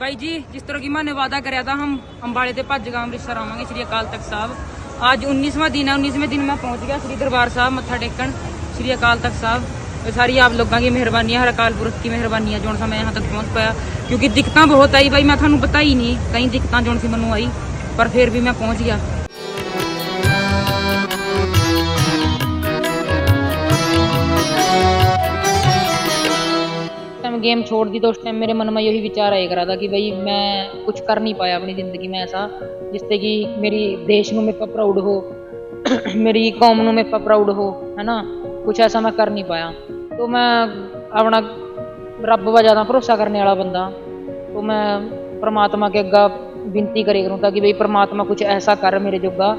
भाई जी जिस तरह की माँ ने वादा कराया था हम अम्बाड़े से भज गा अमृतसर आवांगे श्री अकाल तख्त साहब आज 19वां दिन है 19वें दिन मैं पहुंच गया श्री दरबार साहब मत्था टेकन श्री अकाल तख्त साहब सारी आप लोगों की मेहरबानी है हर अकाल पुरख की मेहरबानी है जो सा मैं यहाँ तक पहुँच पाया क्योंकि दिक्कत बहुत आई भाई मैं थानू पता ही नहीं कई दिक्कत जो सी मैं आई पर फिर भी मैं पहुँच गया टाइम गेम छोड़ दी तो उस टाइम मेरे मन में यही विचार आया करा था कि भाई मैं कुछ कर नहीं पाया अपनी ज़िंदगी में ऐसा जिससे कि मेरी देश ਨੂੰ ਮੇਰੇ ਪਾ ਪ੍ਰਾਊਡ ਹੋ ਮੇਰੀ ਕੌਮ ਨੂੰ ਮੇਰੇ ਪਾ ਪ੍ਰਾਊਡ ਹੋ ਹੈ ਨਾ ਕੁਝ ਐਸਾ ਮੈਂ ਕਰ ਨਹੀਂ ਪਾਇਆ तो मैं अपना रब व ज़्यादा भरोसा करने वाला बंदा तो मैं परमात्मा के अग्गा विनती करे करूँ ताकि भाई परमात्मा कुछ ऐसा कर मेरे जोगा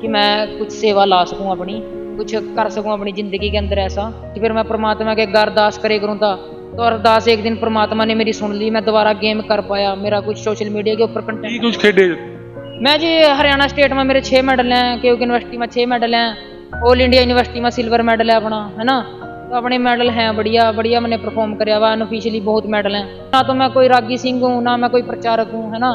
कि मैं कुछ सेवा ला सकूँ अपनी कुछ कर सकूँ अपनी ज़िंदगी के अंदर ऐसा कि फिर मैं परमात्मा के अग्गा अरदास करे करूँ था तो अरदास एक दिन परमात्मा ने मेरी सुन ली मैं दोबारा गेम कर पाया मेरा कुछ सोशल मीडिया के ऊपर ਕੀ कंटेंट ਕੁਝ ਖੇਡੇ मैं जी हरियाणा स्टेट में मेरे छः मेडल हैं केयू यूनिवर्सिटी में छः मेडल हैं ऑल इंडिया यूनिवर्सिटी में सिल्वर मेडल है अपना है ना तो अपने मेडल हैं बढ़िया बढ़िया मैंने परफॉर्म कराया हुआ अनऑफिशियली बहुत मेडल हैं ना तो मैं कोई रागी सिंह हूँ ना मैं कोई प्रचारक हूँ है ना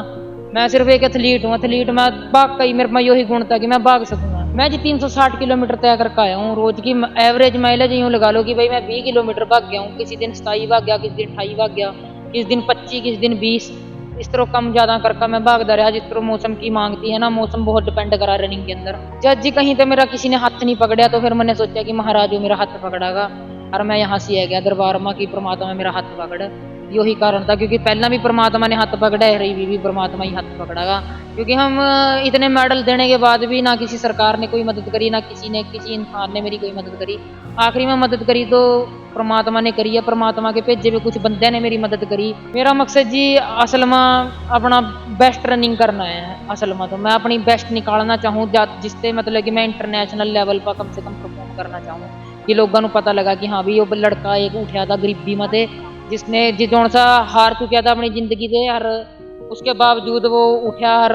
मैं सिर्फ़ एक एथलीट हूँ, एथलीट मैं भाग का ही, मेरे में यही गुण था कि मैं भाग सकूँगा। मैं जी 360 किलोमीटर तय करके आया हूँ रोज की, एवरेज माइलेज यूँ लगा लो कि भाई मैं 20 किलोमीटर भाग गया हूँ, किसी दिन सताई भाग गया, किसी दिन अठाई भाग गया, किस दिन पच्चीस, किस दिन बीस। इस तरह कम ज़्यादा करके मैं भागता रहा, जिस तरह मौसम की मांगती है ना, मौसम बहुत डिपेंड करा रनिंग के अंदर। जब जी कहीं तो मेरा किसी ने हाथ नहीं पकड़ा तो फिर मैंने सोचा कि महाराज मेरा हाथ पकड़ागा, और मैं यहाँ से आ गया दरबार माँ की परमात्मा मेरा हाथ पकड़। यही कारण था क्योंकि पहला भी परमात्मा ने हाथ पकड़ा है रही भी, भी परमात्मा ही हाथ पकड़ागा क्योंकि हम अ, इतने मेडल देने के बाद भी ना किसी सरकार ने कोई मदद करी ना किसी ने किसी इंसान ने मेरी कोई मदद करी आखिरी में मदद करी तो परमात्मा ने करी है परमात्मा के भेजे हुए कुछ बंदे ने मेरी मदद करी मेरा मकसद जी असल में अपना बेस्ट रनिंग करना है असल में तो मैं अपनी बेस्ट निकालना चाहूँ जा- जिससे मतलब कि मैं इंटरनेशनल लेवल पर कम से कम परफॉर्म करना चाहूँ कि लोगों को पता लगा कि हाँ भी वो लड़का एक उठा था गरीबी में ते जिसने जिस सा हार चुका था अपनी जिंदगी से हर उसके बावजूद वो उठा हर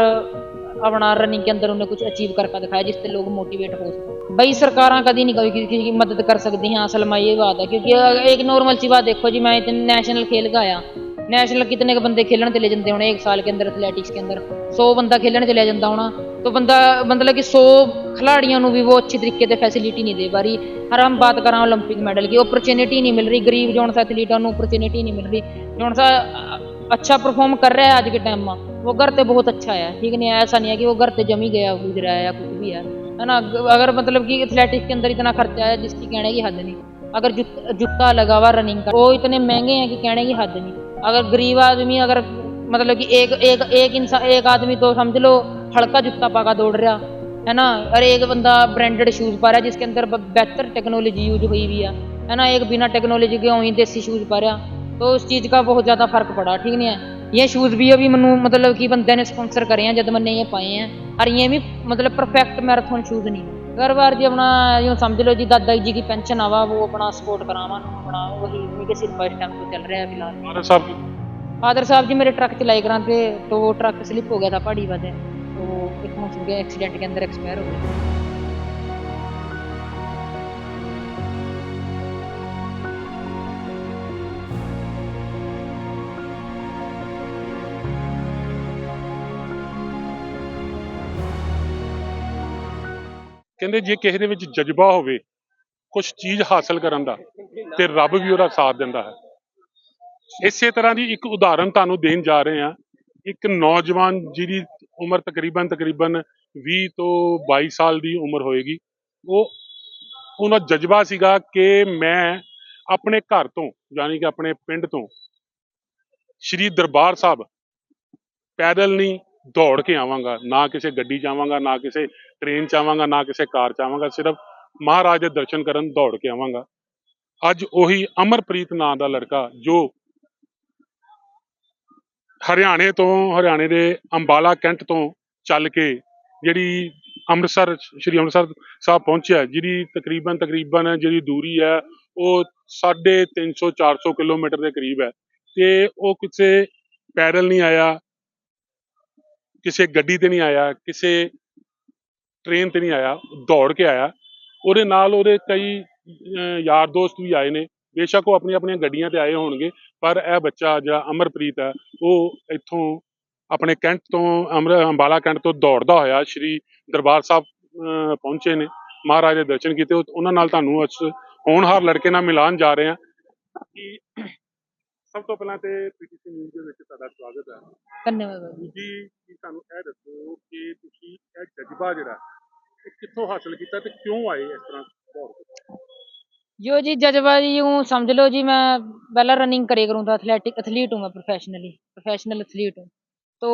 अपना रनिंग के अंदर उन्हें कुछ अचीव करके दिखाया जिससे लोग मोटिवेट हो सके भाई सरकार कभी नहीं कभी किसी की मदद कर सकती हैं असल में ये बात है क्योंकि एक नॉर्मल सी बात देखो जी मैं इतने नेशनल खेल का आया नेशनल कितने के बंदे खेलन चले जाते होने एक साल के अंदर एथलेटिक्स के अंदर सौ बंदा खेलन चले जाता होना तो बंदा मतलब कि सौ खिलाड़ियों को भी वो अच्छी तरीके से फैसिलिटी नहीं दे पा रही हर हम बात करा ओलंपिक मेडल की अपॉर्चुनिटी नहीं मिल रही गरीब जौन सा एथलीटा अपॉर्चुनिटी नहीं मिल रही जौन सा अच्छा परफॉर्म कर रहा है आज के टाइम में वो घर ते बहुत अच्छा है ठीक नहीं है ऐसा नहीं है कि वो घर ते जमी गया कूद रहा है या कुछ भी है है ना अगर मतलब कि एथलेटिक्स के अंदर इतना खर्चा है जिसकी कहने की हद नहीं अगर जुत, जूता लगा हुआ रनिंग का वो इतने महंगे हैं कि कहने की हद नहीं अगर गरीब आदमी अगर मतलब कि एक एक एक इंसान एक आदमी तो समझ लो हल्का जूता पाका दौड़ रहा है ना और एक बंदा ब्रांडेड शूज पा रहा है जिसके अंदर ब- बेहतर टेक्नोलॉजी यूज हुई हुई है है ना एक बिना टेक्नोलॉजी के वहीं देसी शूज पा रहा तो उस चीज़ का बहुत ज़्यादा फर्क पड़ा ठीक नहीं है ये शूज भी अभी मनु मतलब कि बंदे ने स्पॉन्सर करे हैं जब मैंने ये पाए हैं और ये भी मतलब परफेक्ट मैराथन शूज नहीं घर बार जी अपना यूँ समझ लो जी दादा जी की पेंशन आवा वो अपना सपोर्ट करावा अपना वही उन्हीं के सिर पर इस टाइम तो चल रहा है फिलहाल फादर साहब फादर साहब जी मेरे ट्रक चलाए कराते तो वो ट्रक स्लिप हो गया था पहाड़ी वादे तो एक मौसम के एक्सीडेंट के अंदर एक्सपायर हो गया ਕਹਿੰਦੇ ਜੇ ਕਿਸੇ ਦੇ ਵਿੱਚ ਜਜ਼ਬਾ ਹੋਵੇ ਕੁਝ ਚੀਜ਼ ਹਾਸਲ ਕਰਨ ਦਾ, ਤੇ ਰੱਬ ਵੀ ਉਹਦਾ ਸਾਥ ਦਿੰਦਾ ਹੈ। ਇਸੇ ਤਰ੍ਹਾਂ ਦੀ ਇੱਕ ਉਦਾਹਰਨ ਤੁਹਾਨੂੰ ਦੇਣ ਜਾ ਰਹੇ ਹਾਂ। ਇੱਕ ਨੌਜਵਾਨ ਜਿਹਦੀ ਉਮਰ ਤਕਰੀਬਨ ਤਕਰੀਬਨ 20 ਤੋਂ 22 ਸਾਲ ਦੀ ਉਮਰ ਹੋਏਗੀ, ਉਹ ਉਹਨਾਂ ਜਜ਼ਬਾ ਸੀਗਾ ਕਿ ਮੈਂ ਆਪਣੇ ਘਰ ਤੋਂ, ਯਾਨੀ ਕਿ ਆਪਣੇ ਪਿੰਡ ਤੋਂ, ਸ਼੍ਰੀ ਦਰਬਾਰ ਸਾਹਿਬ ਪੈਦਲ ਨਹੀਂ ਦੌੜ ਕੇ ਆਵਾਂਗਾ, ਨਾ ਕਿਸੇ ਗੱਡੀ 'ਚ ਆਵਾਂਗਾ, ਨਾ ਕਿਸੇ ਟ੍ਰੇਨ 'ਚ ਆਵਾਂਗਾ, ਨਾ ਕਿਸੇ ਕਾਰ 'ਚ ਆਵਾਂਗਾ, ਸਿਰਫ ਮਹਾਰਾਜ ਦੇ ਦਰਸ਼ਨ ਕਰਨ ਦੌੜ ਕੇ ਆਵਾਂਗਾ। ਅੱਜ ਉਹੀ ਅਮਰਪ੍ਰੀਤ ਨਾਂ ਦਾ ਲੜਕਾ ਜੋ ਹਰਿਆਣੇ ਤੋਂ, ਹਰਿਆਣੇ ਦੇ ਅੰਬਾਲਾ ਕੈਂਟ ਤੋਂ ਚੱਲ ਕੇ ਜਿਹੜੀ ਅੰਮ੍ਰਿਤਸਰ, ਸ਼੍ਰੀ ਅੰਮ੍ਰਿਤਸਰ ਸਾਹਿਬ ਪਹੁੰਚਿਆ, ਜਿਹਦੀ ਤਕਰੀਬਨ ਤਕਰੀਬਨ ਜਿਹੜੀ ਦੂਰੀ ਹੈ, ਉਹ 350 400 ਕਿਲੋਮੀਟਰ ਦੇ ਕਰੀਬ ਹੈ। ਤੇ ਉਹ ਕਿਸੇ ਪੈਦਲ ਨਹੀਂ ਆਇਆ ਕਿਸੇ ਗੱਡੀ ਤੇ ਨਹੀਂ ਆਇਆ, ਕਿਸੇ ਟ੍ਰੇਨ ਤੇ ਨਹੀਂ ਆਇਆ ਦੌੜ ਕੇ ਆਇਆ। ਉਹਦੇ ਨਾਲ ਉਹਦੇ ਕਈ ਯਾਰ ਦੋਸਤ ਵੀ ਆਏ ਨੇ। ਬੇਸ਼ੱਕ ਉਹ ਆਪਣੀਆਂ ਆਪਣੀਆਂ ਗੱਡੀਆਂ ਤੇ ਆਏ ਹੋਣਗੇ, ਪਰ ਇਹ ਬੱਚਾ ਜਿਹੜਾ ਅਮਰਪ੍ਰੀਤ ਹੈ, ਉਹ ਇੱਥੋਂ ਆਪਣੇ ਕੈਂਟ ਤੋਂ, ਅਮਰ, ਅੰਬਾਲਾ ਕੈਂਟ ਤੋਂ ਦੌੜਦਾ ਹੋਇਆ, ਸ਼੍ਰੀ ਦਰਬਾਰ ਸਾਹਿਬ ਪਹੁੰਚੇ ਨੇ। ਮਹਾਰਾਜ ਦੇ ਦਰਸ਼ਨ ਕੀਤੇ। ਉਹਨਾਂ ਨਾਲ ਤੁਹਾਨੂੰ ਅੱਜ ਹੋਣਹਾਰ ਲੜਕੇ ਨਾਲ ਮਿਲਾਨ ਜਾ ਰਹੇ ਹਾਂ। ਕਿ ਸਭ ਤੋਂ ਪਹਿਲਾਂ ਤੇ ਪੀਟੀਸੀ ਨਿਊਜ਼ ਦੇ ਵਿੱਚ ਤੁਹਾਡਾ ਸਵਾਗਤ ਹੈ ਧੰਨਵਾਦ ਬਾਬਾ ਜੀ ਜੀ ਕੀ ਸਾਨੂੰ ਇਹ ਦੱਸੋ ਕਿ ਤੁਸੀਂ ਇਹ ਜਜ਼ਬਾ ਜਿਹੜਾ ਇਹ ਕਿੱਥੋਂ ਹਾਸਲ ਕੀਤਾ ਤੇ ਕਿਉਂ ਆਏ ਇਸ ਤਰ੍ਹਾਂ ਦੌੜ ਕੇ जो जी जज्बा जी यूँ समझ लो जी मैं पहला रनिंग करे करूँ था एथलेटिक एथलीट हूँ मैं प्रोफेशनली प्रोफेशनल एथलीट हूँ तो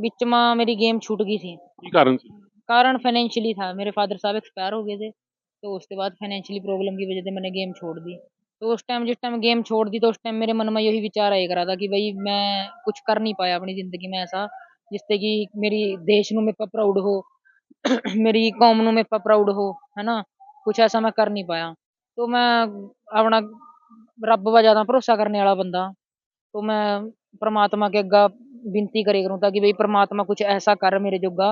बीच में मेरी गेम छूट गई थी ਕੀ ਕਾਰਨ ਸੀ कारण फाइनेंशियली था मेरे फादर साहब एक्सपायर हो गए थे तो उसके बाद फाइनेंशियली प्रॉब्लम की वजह से मैंने गेम छोड़ दी तो उस टाइम जिस टाइम गेम छोड़ दी तो उस टाइम मेरे मन में यही विचार आया करा था कि भाई मैं कुछ कर नहीं पाया अपनी ज़िंदगी में ऐसा जिससे कि मेरी देश ਨੂੰ मेरे पर प्राउड हो मेरी कौम ਨੂੰ मेरे पर प्राउड हो है ना कुछ ऐसा मैं कर नहीं पाया तो मैं अपना ਰੱਬ ਵਾ ਜ਼ਿਆਦਾ ਭਰੋਸਾ ਕਰਨੇ ਵਾਲਾ ਬੰਦਾ तो मैं परमात्मा के अग्गा विनती करे करूँ ताकि भाई परमात्मा कुछ ऐसा कर मेरे जोगा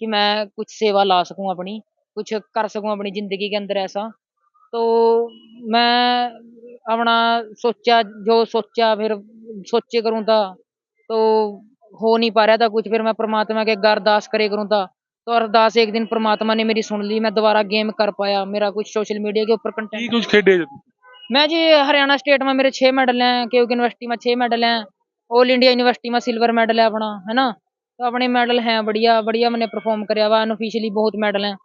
कि मैं कुछ सेवा ला सकूं अपनी कुछ कर सकूं अपनी जिंदगी के अंदर ऐसा तो मैं अपना सोचा जो सोचा फिर सोचे करूँ था तो हो नहीं पा रहा था कुछ फिर मैं परमात्मा के अग्गा अरदास करे करूँ था तो अरदास एक दिन परमात्मा ने मेरी सुन ली मैं दोबारा गेम कर पाया मेरा कुछ सोशल मीडिया के ऊपर ਕੀ कंटेंट ਕੁਝ ਖੇਡੇ ਜੀ ਤੁਸੀਂ? मैं जी हरियाणा स्टेट में मेरे छः मेडल हैं क्योंकि यूनिवर्सिटी में छः मेडल हैं ऑल इंडिया यूनिवर्सिटी में सिल्वर मेडल है अपना है ना तो अपने मेडल हैं बढ़िया बढ़िया मैंने परफॉर्म कराया हुआ अनऑफिशियली बहुत मेडल हैं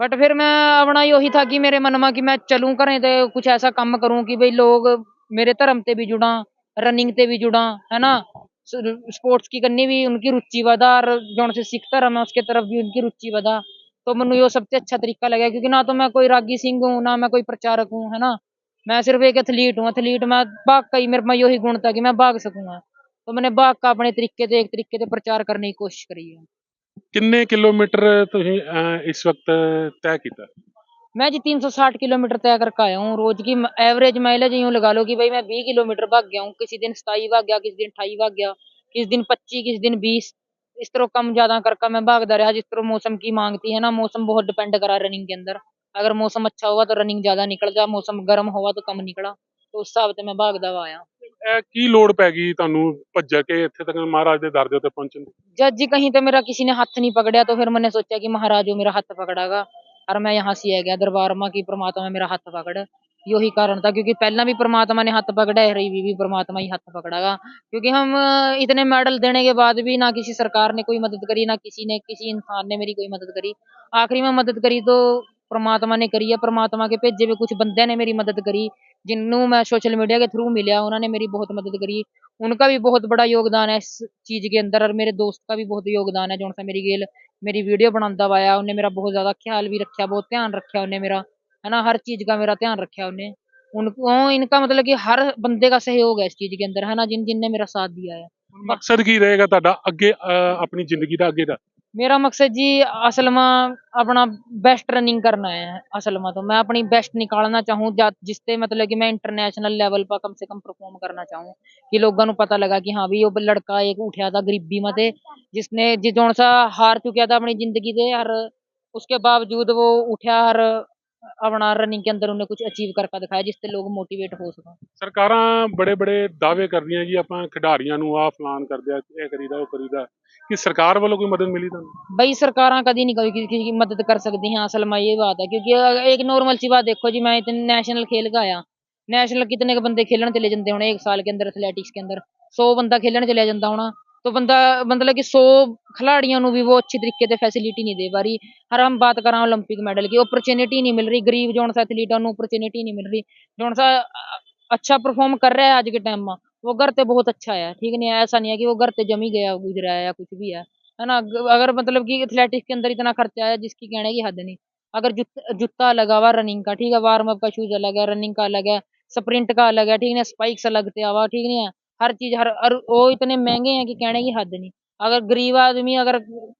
बट फिर मैं अपना यही था कि मेरे मन में कि मैं चलूँ करें तो कुछ ऐसा काम करूँ कि भाई लोग मेरे धर्म से भी जुड़ा रनिंग से भी जुड़ा है ना स्पोर्ट्स की करनी भी उनकी रुचि वधा और जो से सिख धर्म है उसके तरफ भी उनकी रुचि वधा तो मैंने यो सबसे अच्छा तरीका लगा क्योंकि ना तो मैं कोई रागी सिंह हूँ ना मैं कोई प्रचारक हूँ है ना मैं सिर्फ एक एथलीट हूँ एथलीट में भाग का ही मेरे में यही गुण था कि मैं भाग सकूंगा तो मैंने भाग का अपने तरीके से एक तरीके से प्रचार करने की कोशिश करी है ਕਿੰਨੇ ਕਿਲੋਮੀਟਰ ਤੁਸੀਂ ਅਹ, ਇਸ ਵਕਤ ਤੈਅ ਕੀਤਾ मैं जी 360 किलोमीटर तय करके आया हूँ रोज की एवरेज माइलेज यूँ लगा लो कि भाई मैं 20 किलोमीटर भाग गया हूँ किसी दिन सताई भाग गया किसी दिन अठाई भाग गया किसी दिन पच्चीस किसी दिन बीस इस तरह कम ज्यादा करके मैं भागता रहा जिस तरह मौसम की मांग थी है ना मौसम बहुत डिपेंड करा रनिंग के अंदर अगर मौसम अच्छा हुआ तो रनिंग ज्यादा निकल जा मौसम गर्म हुआ तो कम निकला तो उस हिसाब से मैं भागदा हुआ आया ਇਹ ਕੀ ਲੋੜ ਪੈ ਗਈ ਤੁਹਾਨੂੰ ਭੱਜ ਕੇ ਇੱਥੇ ਤੱਕ ਮਹਾਰਾਜ ਦੇ ਦਰ ਦੇ ਉੱਤੇ पहुंचने ਦੀ जज जी कहीं तो मेरा किसी ने हाथ नहीं पकड़ा तो फिर मैंने सोचा कि महाराज जो मेरा हाथ पकड़ागा और मैं यहाँ से आ गया दरबार माँ की परमात्मा मेरा हाथ पकड़ यही कारण था क्योंकि पहला भी परमात्मा ने हाथ पकड़ा है रही भी परमात्मा ही हाथ पकड़ागा क्योंकि हम अ, इतने मेडल देने के बाद भी ना किसी सरकार ने कोई मदद करी ना किसी ने किसी इंसान ने मेरी कोई मदद करी आखिरी में मदद करी तो परमात्मा ने करी है परमात्मा के भेजे हुए कुछ बंदे ने मेरी मदद करी जिन्हों मैं सोशल मीडिया के थ्रू मिलिया उन्होंने मेरी बहुत मदद करी उनका भी बहुत बड़ा योगदान है इस चीज के अंदर और मेरे दोस्त का भी बहुत योगदान है जो सा मेरी गेल मेरी वीडियो बनाता वाया उन्हें मेरा बहुत ज्यादा ख्याल भी रखा बहुत ध्यान रखा उन्हें मेरा है ना हर चीज का मेरा ध्यान रखा उन्हें उनको इनका मतलब कि हर बंदे का सहयोग है इस चीज के अंदर है ना जिन जिनने मेरा साथ दिया है ਮਕਸਦ ਕੀ ਰਹੇਗਾ ਤੁਹਾਡਾ ਅੱਗੇ ਅਹ, ਆਪਣੀ ਜ਼ਿੰਦਗੀ ਦਾ ਅੱਗੇ ਦਾ मेरा मकसद जी असल में अपना बेस्ट रनिंग करना है असल में तो मैं अपनी बेस्ट निकालना चाहूँ जा- जिससे मतलब कि मैं इंटरनेशनल लेवल पर कम से कम परफॉर्म करना चाहूँ कि लोगों को पता लगा कि हाँ भी वो लड़का एक उठा था गरीबी में ते जिसने जिस जोन सा हार चुका था अपनी जिंदगी से और उसके बावजूद वो उठा और अपना रनिंग के अंदर उन्हें कुछ अचीव करके दिखाया जिससे लोग मोटिवेट हो सकें ਸਰਕਾਰਾਂ ਬੜੇ ਬੜੇ ਦਾਅਵੇ ਕਰਦੀਆਂ ਜੀ ਆਪਾਂ ਖਿਡਾਰੀਆਂ ਨੂੰ ਆਹ ਫਲਾਨ ਕਰਦੇ ਆ ਇਹ ਕਰੀਦਾ ਉਹ ਕਰੀਦਾ ਕਿ ਸਰਕਾਰ ਵੱਲੋਂ ਕੋਈ ਮਦਦ ਮਿਲੀ ਤੁਹਾਨੂੰ भाई सरकार कभी नहीं कभी किसी की मदद कर सकती हैं असल में ये बात है क्योंकि अगर एक नॉर्मल सी बात देखो जी मैं इतने नेशनल खेल का आया नेशनल कितने के बंदे खेलन चले जाते होने एक साल के अंदर एथलेटिक्स के अंदर सौ बंदा खेलन चले जाता होना तो बंदा मतलब कि सौ खिलाड़ियों को भी वो अच्छी तरीके से फैसिलिटी नहीं दे पा रही हर हम बात करें ओलंपिक मेडल की अपॉर्चुनिटी नहीं मिल रही गरीब जोन सा एथलीटों अपॉर्चुनिटी नहीं मिल रही जोन सा अच्छा परफॉर्म कर रहा है आज के टाइम में वो घर तो बहुत अच्छा है ठीक नहीं ऐसा नहीं है कि वो घर तो जमी गया गुजरा है या कुछ भी है है ना अगर मतलब कि एथलेटिक्स के अंदर इतना खर्चा है जिसकी कहने की हद नहीं अगर जुत, जूता लगा हुआ रनिंग का ठीक है वार्म अप का शूज अलग है रनिंग का अलग है स्प्रिंट का अलग है ठीक है स्पाइक्स अलग से आवा ठीक नहीं है हर चीज हर हर वो इतने महंगे हैं कि कहने की हद नहीं अगर गरीब आदमी अगर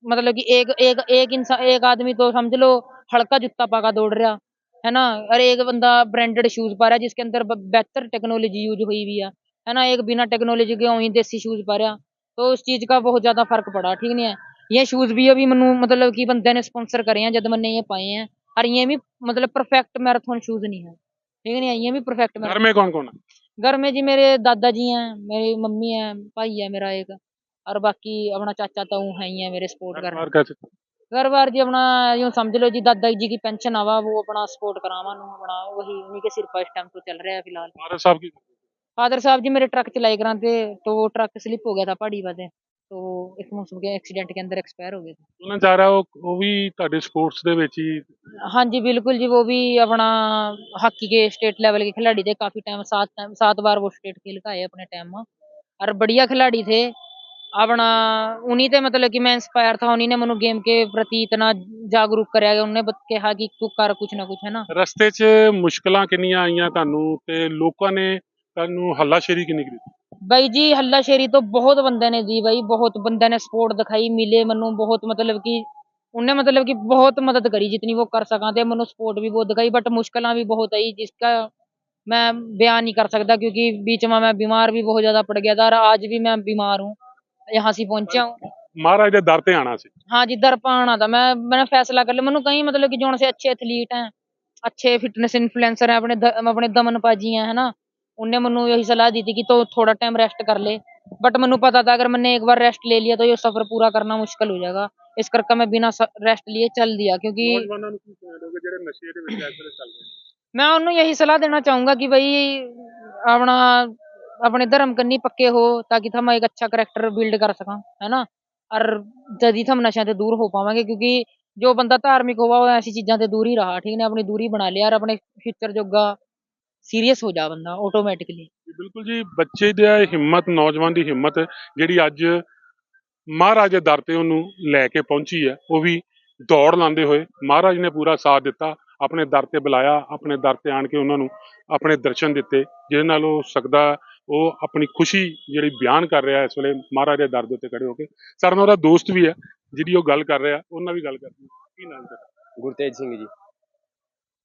मतलब कि एक एक एक इंसान एक आदमी तो समझ लो हल्का जूता पाका दौड़ रहा है ना और एक बंदा ब्रांडेड शूज पा रहा है जिसके अंदर ब- बेहतर टेक्नोलॉजी यूज हुई हुई है है ना एक बिना टेक्नोलॉजी के वही देसी शूज पा रहा तो उस चीज का बहुत ज्यादा फर्क पड़ा ठीक नहीं है ये शूज भी अभी मनु मतलब कि बंदे ने स्पॉन्सर करे हैं जब मैंने ये पाए हैं और ये भी मतलब परफेक्ट मैराथन शूज नहीं है ठीक है नहीं ये भी परफेक्ट मेरा घर में कौन कौन है घर में जी मेरे दादाजी हैं मेरी मम्मी है भाई है मेरा एक और बाकी अपना चाचा ताऊ है ही है मेरे सपोर्ट कर और कैसे घर बार जी अपना यूं समझ लो जी दादा जी की पेंशन आवा वो अपना सपोर्ट करावा नु अपना वही उन्हीं के सिर पर इस टाइम तो चल रहा है फिलहाल फादर साहब की फादर साहब जी मेरे ट्रक चलाई कराते तो वो ट्रक स्लिप हो गया था पहाड़ी वाले तो एक मौसम के एक्सीडेंट के अंदर एक्सपायर हो गए थे ਉਹਨਾਂ ਜਾ ਰਹਾ ਉਹ ਉਹ ਵੀ ਤੁਹਾਡੇ ਸਪੋਰਟਸ ਦੇ ਵਿੱਚ ਹੀ हाँ जी बिल्कुल जी वो भी अपना हॉकी के स्टेट लेवल के खिलाड़ी थे काफी टाइम सात टाइम सात बार वो स्टेट खेल का आए अपने टाइम में और बढ़िया खिलाड़ी थे अपना उन्हीं थे मतलब कि मैं इंस्पायर था उन्हीं ने मनु गेम के प्रति इतना जागरूक कराया गया उन्होंने बत- कहा कि तू कर कुछ ना कुछ है ना ਰਸਤੇ 'ਚ ਮੁਸ਼ਕਲਾਂ ਕਿੰਨੀਆਂ ਆਈਆਂ ਤੁਹਾਨੂੰ ਤੇ ਲੋਕਾਂ ਨੇ ਤੁਹਾਨੂੰ ਹੱਲਾਸ਼ੇਰੀ ਕਿੰਨੀ ਕੀਤੀ ਬਾਈ ਜੀ ਹੱਲਾਸ਼ੇਰੀ ਤੋਂ ਬਹੁਤ ਬੰਦੇ ਨੇ ਦੀ ਬਾਈ ਬਹੁਤ ਬੰਦੇ ਨੇ ਸਪੋਰਟ ਦਿਖਾਈ ਮਿਲੇ ਮੈਨੂੰ ਬਹੁਤ ਮਤਲਬ ਕਿ ਉਹਨੇ ਮਤਲਬ ਕਿ ਬਹੁਤ ਮਦਦ ਕਰੀ ਜਿਤਨੀ ਉਹ ਕਰ ਸਕਾਂ ਤੇ ਮੈਨੂੰ ਸਪੋਰਟ ਵੀ ਬਹੁਤ ਦਿਖਾਈ ਬਟ ਮੁਸ਼ਕਲਾਂ भी बहुत आई जिसका मैं बयान नहीं कर सकता क्योंकि बीच में मैं बीमार भी बहुत ज्यादा पड़ गया था और आज भी मैं बीमार हूँ यहाँ से पहुंचा हूँ ਮਹਾਰਾਜ ਦੇ ਦਰ ਤੇ ਆਣਾ ਸੀ हाँ जी दर पाना था मैं मैंने फैसला कर लिया मैंने कहीं मतलब कि जो से अच्छे एथलीट हैं अच्छे फिटनेस इन्फ्लुएंसर हैं अपने द, अपने दमन पाजी हैं है ना उनने मनु यही सलाह दी थी कि तो थोड़ा टाइम रेस्ट कर ले बट मैंने पता था अगर मैंने एक बार रेस्ट ले लिया तो ये सफर पूरा करना मुश्किल हो जाएगा इस करके मैं बिना रेस्ट लिए चल दिया क्योंकि ਨੌਜਵਾਨਾਂ ਨੂੰ ਕੀ ਕਹਿਣਾ ਚਾਹੋਗੇ ਜਿਹੜੇ ਨਸ਼ੇ ਦੇ ਵਿੱਚ ਇਸ ਵੇਲੇ ਚੱਲ ਰਹੇ ਨੇ मैं उन्हें यही सलाह देना चाहूंगा कि भाई अपना अपने धर्म कन्नी पक्के हो ताकि हम एक अच्छा करेक्टर बिल्ड कर सका है ना और जदी हम नशा से दूर हो पावांगे क्योंकि जो बंदा धार्मिक होगा वो ऐसी चीजों से दूर ही रहा ठीक है अपनी दूरी बना लिया और अपने फ्यूचर जोगा सीरियस ਸੀਰੀਅਸ ਹੋ ਜਾ ਬੰਦਾ ਆਟੋਮੈਟਿਕਲੀ ਬਿਲਕੁਲ ਜੀ ਬੱਚੇ ਦੀ ਹਿੰਮਤ ਨੌਜਵਾਨ ਦੀ ਹਿੰਮਤ ਜਿਹੜੀ ਅੱਜ ਮਹਾਰਾਜ ਦੇ ਦਰ ਤੇ ਉਹਨੂੰ ਲੈ ਕੇ ਪਹੁੰਚੀ ਹੈ ਉਹ ਵੀ ਦੌੜ ਲਾਉਂਦੇ ਹੋਏ। ਮਹਾਰਾਜ ਨੇ ਪੂਰਾ ਸਾਥ ਦਿੱਤਾ ਆਪਣੇ ਦਰ ਤੇ ਬੁਲਾਇਆ ਆਪਣੇ ਦਰ ਤੇ ਆਣ ਕੇ ਉਹਨਾਂ ਨੂੰ ਆਪਣੇ ਦਰਸ਼ਨ ਦਿੱਤੇ ਜਿਹਦੇ ਨਾਲ ਉਹ ਸਕਦਾ ਉਹ ਆਪਣੀ ਖੁਸ਼ੀ ਜਿਹੜੀ ਬਿਆਨ ਕਰ ਰਿਹਾ ਇਸ ਵੇਲੇ ਮਹਾਰਾਜ ਦੇ ਦਰ ਦੇ ਉੱਤੇ ਖੜੇ ਹੋ ਕੇ। ਸਰ ਨਾਲ ਉਹਦਾ ਦੋਸਤ ਵੀ ਹੈ ਜਿਹੜੀ ਉਹ ਗੱਲ ਕਰ ਰਿਹਾ ਉਹਨਾਂ ਵੀ ਗੱਲ ਕਰਦੀ ਕੀ ਨਾਮ ਤੇਰਾ ਗੁਰਤੇਜ ਸਿੰਘ ਜੀ।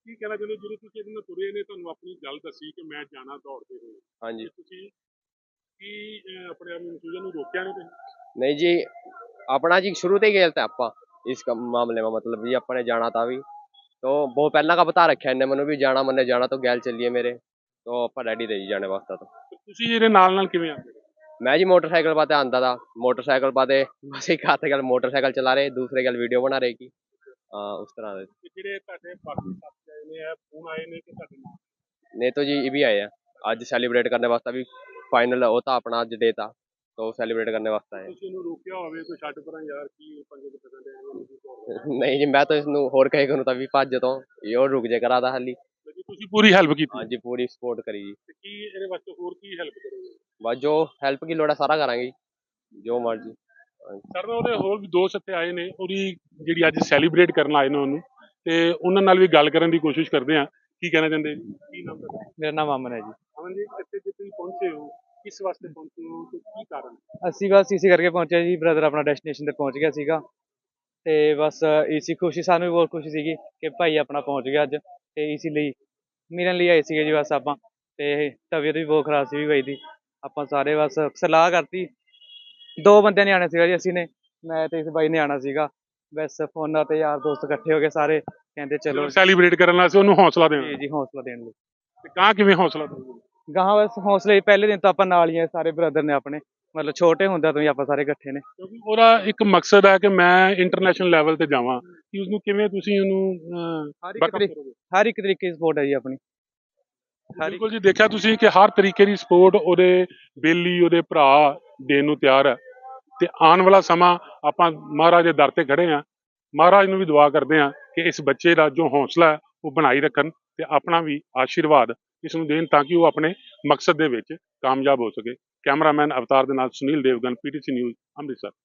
ਕੀ ਕਹਿਣਾ ਚਾਹੁੰਦੇ ਹੋ? ਜਦੋਂ ਤੁਸੀਂ ਇਹਦੇ ਨਾਲ ਤੁਰੇ ਨੇ ਤੁਹਾਨੂੰ ਆਪਣੀ ਗੱਲ ਦੱਸੀ ਕਿ ਮੈਂ ਜਾਣਾ ਦੌੜਦੇ ਹੋਏ ਹਾਂਜੀ ਤੇ ਤੁਸੀਂ ਕੀ ਅਹ, ਆਪਣੇ ਆਪ ਨੂੰ ਸੂਜਨ ਨੂੰ ਰੋਕਿਆ ਨਹੀਂ ਤੁਸੀਂ ਨਹੀਂ ਜੀ ਆਪਣਾ ਜੀ शुरू से ही गए थे आपा इस कम- मामले में मतलब जी अपने जाना था भी तो बहुत पहला का बता रखा है इन्हें मनु भी जाना मैंने जाना तो गैल चलिए मेरे तो आपा रेडी थे जी जाने वास्ते तो ਤੇ ਤੁਸੀਂ ਇਹਦੇ ਨਾਲ ਨਾਲ ਕਿਵੇਂ ਆਉਂਦੇ ਹੋ? मैं जी मोटरसाइकिल पाते आंदा था मोटरसाइकिल पाते बस एक हाथ गल मोटरसाइकिल चला रहे दूसरे गल वीडियो बना रहे की हाँ उस तरह से ਤੇ ਜਿਹੜੇ ਤੁਹਾਡੇ ਬਾਕੀ ਸਾਥੀ ਆਏ ਨੇ ਇਹ ਫੋਨ ਆਏ ਨੇ ਕਿ ਤੁਹਾਡੇ ਨਾਲ नहीं तो जी ये भी आए हैं आज सेलिब्रेट करने वास्ते भी फाइनल वो था अपना आज डे था तो सेलिब्रेट करने वास्ते आए ਤੁਸੀਂ ਉਹਨੂੰ ਰੋਕਿਆ ਹੋਵੇ ਕੋਈ ਛੱਡ ਪਰਾਂ ਯਾਰ ਕੀ ਪੰਗੇ ਤੇ ਪਸੰਦ ਹੈ नहीं जी मैं तो इसनू होर कहे करूँ तभी भज तो ये और रुक जे करा था हाली ਜੀ ਤੁਸੀਂ ਪੂਰੀ ਹੈਲਪ ਕੀਤੀ हाँ जी पूरी सपोर्ट करी जी ਤੇ ਕੀ ਇਹਦੇ ਵਾਸਤੇ ਹੋਰ ਕੀ ਹੈਲਪ ਕਰੋਗੇ ਬਸ ਜੋ ਹੈਲਪ ਕੀ ਲੋੜ ਹੈ ਸਾਰਾ ਕਰਾਂਗੇ ਜੀ। ਜੋ ਮਰਜ਼ੀ ਸਰ ਉਹਦੇ ਹੋਰ ਵੀ ਦੋਸਤ ਇੱਥੇ ਆਏ ਨੇ ਉਹਦੀ ਜਿਹੜੀ ਅੱਜ ਸੈਲੀਬ੍ਰੇਟ ਕਰਨ ਆਏ ਨੇ ਉਹਨੂੰ ਤੇ ਉਹਨਾਂ ਨਾਲ ਵੀ ਗੱਲ ਕਰਨ ਦੀ ਕੋਸ਼ਿਸ਼ ਕਰਦੇ ਆ ਕੀ ਕਹਿਣਾ ਚਾਹੁੰਦੇ ਜੀ? ਕੀ ਨਾਮ ਤੁਹਾਡਾ? ਮੇਰਾ ਨਾਮ ਅਮਨ ਹੈ ਜੀ। ਅਮਨ ਜੀ ਇੱਥੇ ਜੇ ਤੁਸੀਂ ਪਹੁੰਚੇ ਹੋ ਕਿਸ ਵਾਸਤੇ ਪਹੁੰਚੇ ਹੋ ਤੇ ਕੀ ਕਾਰਨ? ਅਸੀਂ ਬਸ ਇਸੇ ਕਰਕੇ ਪਹੁੰਚੇ ਜੀ ਬ੍ਰਦਰ ਆਪਣਾ ਡੈਸਟੀਨੇਸ਼ਨ ਤੇ ਪਹੁੰਚ ਗਿਆ ਸੀਗਾ। ਤੇ ਬਸ ਇਸੀ ਖੁਸ਼ੀ ਸਾਨੂੰ ਵੀ ਬਹੁਤ ਖੁਸ਼ੀ ਸੀਗੀ ਕਿ ਭਾਈ ਆਪਣਾ ਪਹੁੰਚ ਗਿਆ ਅੱਜ ਤੇ ਇਸੇ ਲਈ ਮਿਲਣ ਲਈ ਆਏ ਸੀਗੇ ਜੀ ਬਸ ਆਪਾਂ। ਤੇ ਤਬੀਅਤ ਵੀ ਬਹੁਤ ਖਰਾਬ ਸੀ ਵੀ ਬਾਈ ਦੀ। ਆਪਾਂ ਸਾਰੇ ਬਸ ਸਲਾਹ ਕਰਤੀ। ਦੋ ਬੰਦਿਆਂ ਨੇ ਆਣਾ ਸੀਗਾ ਜੀ ਅਸੀਂ ਨੇ ਮੈਂ ਤੇ ਇਸ ਬਾਈ ਨੇ ਆਣਾ ਸੀਗਾ। ਬਸ ਫੋਨਾਂ ਤੇ ਯਾਰ ਦੋਸਤ ਇਕੱਠੇ ਹੋ ਕੇ ਸਾਰੇ ਕਹਿੰਦੇ ਚਲੋ ਸੈਲੀਬ੍ਰੇਟ ਕਰਨ ਵਾਸਤੇ ਉਹਨੂੰ ਹੌਸਲਾ ਦੇਣਾ। ਜੀ ਜੀ ਹੌਸਲਾ ਦੇਣ ਲਈ। ਤੇ ਕਾਂ ਕਿਵੇਂ ਹੌਸਲਾ ਦੇਣਾ ਗਾਹਾਂ ਬਸ ਹੌਸਲੇ ਪਹਿਲੇ ਦਿਨ ਤੋਂ ਆਪਾਂ ਨਾਲ ਹੀ ਆ ਸਾਰੇ ਬ੍ਰਦਰ ਨੇ ਆਪਣੇ। ਮਤਲਬ ਛੋਟੇ ਹੁੰਦਿਆਂ ਤੋਂ ਹੀ ਆਪਾਂ ਸਾਰੇ ਇਕੱਠੇ ਨੇ। ਕਿਉਂਕਿ ਉਹਦਾ ਇੱਕ ਮਕਸਦ ਹੈ ਕਿ ਮੈਂ ਇੰਟਰਨੈਸ਼ਨਲ ਲੈਵਲ ਤੇ ਜਾਵਾਂ। ਕਿ ਉਸਨੂੰ ਕਿਵੇਂ ਤੁਸੀਂ ਉਹਨੂੰ ਹਰ ਇੱਕ ਤਰੀਕੇ ਹਰ ਇੱਕ ਤਰੀਕੇ ਦੀ ਸਪੋਰਟ ਹੈ ਜੀ ਆਪਣੀ। ਬਿਲਕੁਲ ਜੀ ਦੇਖਿਆ ਤੁਸੀਂ ਕਿ ਹਰ ਤਰੀਕੇ ਦੀ ਸਪੋਰਟ ਉਹਦੇ ਬੇਲੀ ਉਹਦੇ ਭਰਾ ਦੇਣ ਨੂੰ ਤਿਆਰ ਹੈ ਤੇ ਆਉਣ ਵਾਲਾ ਸਮਾਂ ਆਪਾਂ ਮਹਾਰਾਜ ਦੇ ਦਰ ਤੇ ਖੜੇ ਆ ਮਹਾਰਾਜ ਨੂੰ ਵੀ ਦੁਆ ਕਰਦੇ ਆ ਕਿ ਇਸ ਬੱਚੇ ਦਾ ਜੋ ਹੌਸਲਾ ਹੈ, ਉਹ ਬਣਾਈ ਰੱਖਣ ਤੇ ਆਪਣਾ ਵੀ ਆਸ਼ੀਰਵਾਦ ਇਸ ਨੂੰ ਦੇਣ ਤਾਂ ਕਿ ਉਹ ਆਪਣੇ ਮਕਸਦ ਦੇ ਵਿੱਚ ਕਾਮਯਾਬ ਹੋ ਸਕੇ। ਕੈਮਰਾਮੈਨ ਅਵਤਾਰ ਦੇ ਨਾਲ ਸੁਨੀਲ ਦੇਵਗਨ, ਪੀਟੀਸੀ ਨਿਊਜ਼, ਅੰਮ੍ਰਿਤਸਰ।